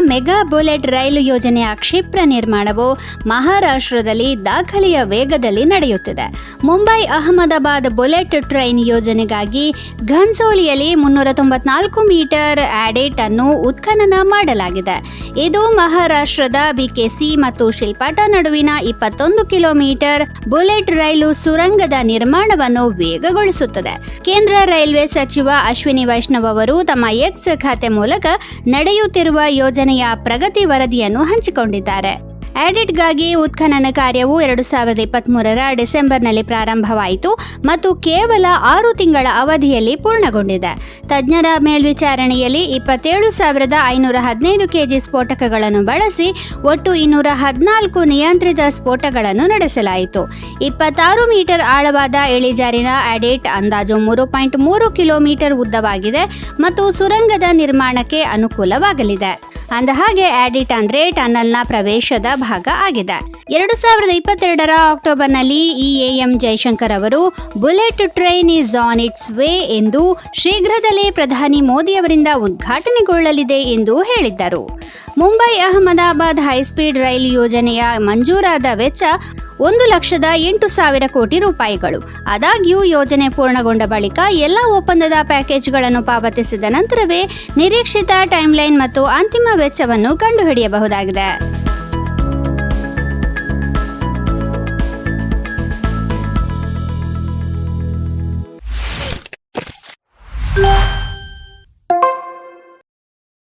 Mega bullet ರೈಲು ಯೋಜನೆಯ ಕ್ಷಿಪ್ರ ನಿರ್ಮಾಣವು ಮಹಾರಾಷ್ಟ್ರದಲ್ಲಿ ದಾಖಲೆಯ ವೇಗದಲ್ಲಿ ನಡೆಯುತ್ತಿದೆ. ಮುಂಬೈ ಅಹಮದಾಬಾದ್ ಬುಲೆಟ್ ಟ್ರೈನ್ ಯೋಜನೆಗಾಗಿ ಘನ್ಸೋಲಿಯಲ್ಲಿ ಮುನ್ನೂರ ತೊಂಬತ್ನಾಲ್ಕು ಮೀಟರ್ ಆಡೆಟ್ ಅನ್ನು ಉತ್ಖನನ ಮಾಡಲಾಗಿದೆ. ಇದು ಮಹಾರಾಷ್ಟ್ರದ ಬಿಕೆಸಿ ಮತ್ತು ಶಿಲ್ಪಾಟ ನಡುವಿನ ಇಪ್ಪತ್ತೊಂದು ಕಿಲೋಮೀಟರ್ ಬುಲೆಟ್ ರೈಲು ಸುರಂಗದ ನಿರ್ಮಾಣವನ್ನು ವೇಗಗೊಳಿಸುತ್ತದೆ. ಕೇಂದ್ರ ರೈಲ್ವೆ ಸಚಿವ ಅಶ್ವಿನಿ ವೈಷ್ಣವ್ ಅವರು ತಮ್ಮ ಎಕ್ಸ್ ಖಾತೆ ಮೂಲಕ ನಡೆಯುತ್ತಿರುವ ಯೋಜನೆಯ ಪ್ರಗತಿ ವರದಿಯನ್ನು ಹಂಚಿಕೊಂಡಿದ್ದಾರೆ. ಆಡಿಟ್ಗಾಗಿ ಉತ್ಖನನ ಕಾರ್ಯವು ಎರಡು ಸಾವಿರದ ಇಪ್ಪತ್ತ್ಮೂರರ ಡಿಸೆಂಬರ್ನಲ್ಲಿ ಪ್ರಾರಂಭವಾಯಿತು ಮತ್ತು ಕೇವಲ ಆರು ತಿಂಗಳ ಅವಧಿಯಲ್ಲಿ ಪೂರ್ಣಗೊಂಡಿದೆ. ತಜ್ಞರ ಮೇಲ್ವಿಚಾರಣೆಯಲ್ಲಿ ಇಪ್ಪತ್ತೇಳು ಸಾವಿರದ ಐನೂರ ಹದಿನೈದು ಕೆಜಿ ಸ್ಫೋಟಕಗಳನ್ನು ಬಳಸಿ ಒಟ್ಟು ಇನ್ನೂರ ಹದಿನಾಲ್ಕು ನಿಯಂತ್ರಿತ ಸ್ಫೋಟಗಳನ್ನು ನಡೆಸಲಾಯಿತು. ಇಪ್ಪತ್ತಾರು ಮೀಟರ್ ಆಳವಾದ ಇಳಿಜಾರಿನ ಆಡಿಟ್ ಅಂದಾಜು ಮೂರು ಪಾಯಿಂಟ್ ಮೂರು ಕಿಲೋಮೀಟರ್ ಉದ್ದವಾಗಿದೆ ಮತ್ತು ಸುರಂಗದ ನಿರ್ಮಾಣಕ್ಕೆ ಅನುಕೂಲವಾಗಲಿದೆ. ಅಂದಹಾಗೆ ಆಡಿಟ್ ಅಂದ್ರೆ ಟನಲ್ನ ಪ್ರವೇಶದ ಭಾಗ ಆಗಿದೆ. ಎರಡು ಸಾವಿರದ ಇಪ್ಪತ್ತೆರಡರ ಅಕ್ಟೋಬರ್ನಲ್ಲಿ ಇಎಎಂ ಜೈಶಂಕರ್ ಅವರು bullet train is on its way ಎಂದು ಶೀಘ್ರದಲ್ಲೇ ಪ್ರಧಾನಿ ಮೋದಿ ಅವರಿಂದ ಉದ್ಘಾಟನೆಗೊಳ್ಳಲಿದೆ ಎಂದು ಹೇಳಿದ್ದರು. ಮುಂಬೈ ಅಹಮದಾಬಾದ್ ಹೈಸ್ಪೀಡ್ ರೈಲು ಯೋಜನೆಯ ಮಂಜೂರಾದ ವೆಚ್ಚ ಒಂದು ಲಕ್ಷದ ಎಂಟು ಸಾವಿರ ಕೋಟಿ ರೂಪಾಯಿಗಳು. ಆದಾಗ್ಯೂ ಯೋಜನೆ ಪೂರ್ಣಗೊಂಡ ಬಳಿಕ ಎಲ್ಲ ಒಪ್ಪಂದದ ಪ್ಯಾಕೇಜ್ಗಳನ್ನು ಪಾವತಿಸಿದ ನಂತರವೇ ನಿರೀಕ್ಷಿತ ಟೈಮ್ಲೈನ್ ಮತ್ತು ಅಂತಿಮ ವೆಚ್ಚವನ್ನು ಕಂಡುಹಿಡಿಯಬಹುದಾಗಿದೆ.